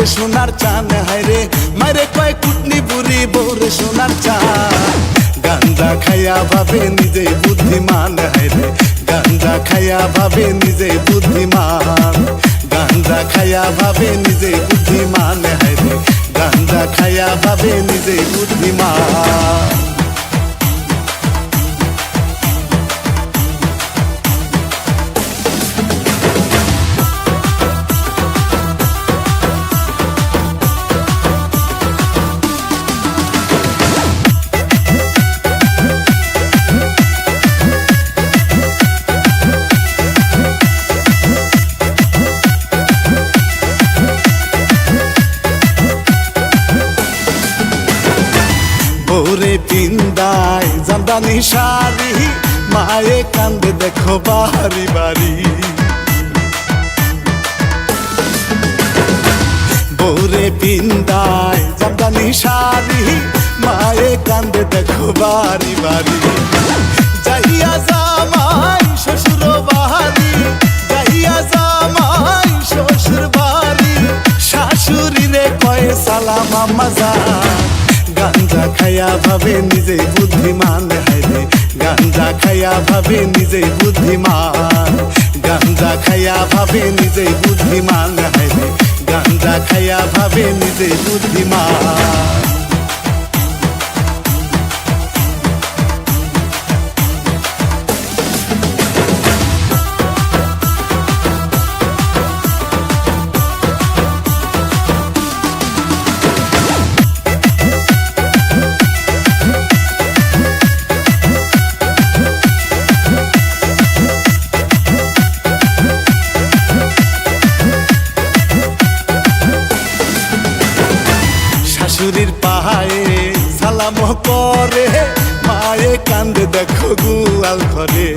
বোরে সোনার চান হায়রে মারে কয় কুটনি বুড়ি বোরে সোনার চান। গান্দা খাইয়া ভাবে নিজে বুদ্ধিমান হায়রে গান্দা খাইয়া ভাবে নিজে বুদ্ধিমান। গান্দা খাইয়া ভাবে নিজে বুদ্ধিমান হায়রে গান্দা খাইয়া ভাবে নিজে বুদ্ধিমান। ওরে পিন্দায় জামদানি শাড়ি, মায়ে কান্দে দেখো বাড়ি বাড়ি। বৌরে পিন্দায় জামদানি শাড়ি, মায়ে কান্দে দেখো বাড়ি বাড়ি। যাইয়া জামাই শ্বশুর বাড়ি, যাইয়া জামাই শ্বশুর বাড়ি। শাশুড়ি রে কয়ে সালাম আমাজা গাঞ্জা খায়া ভাবে নিজে বুদ্ধিমান। হাইরে গাঞ্জা খায়া ভাবে নিজে বুদ্ধিমান। গাঞ্জা খায়া ভাবে নিজে বুদ্ধিমান। হাইরে গাঞ্জা খায়া ভাবে নিজে বুদ্ধিমান। নবীর পাহাড়ে সালাম করে মায়ে কান্দে দেখো গুয়াল ঘরে।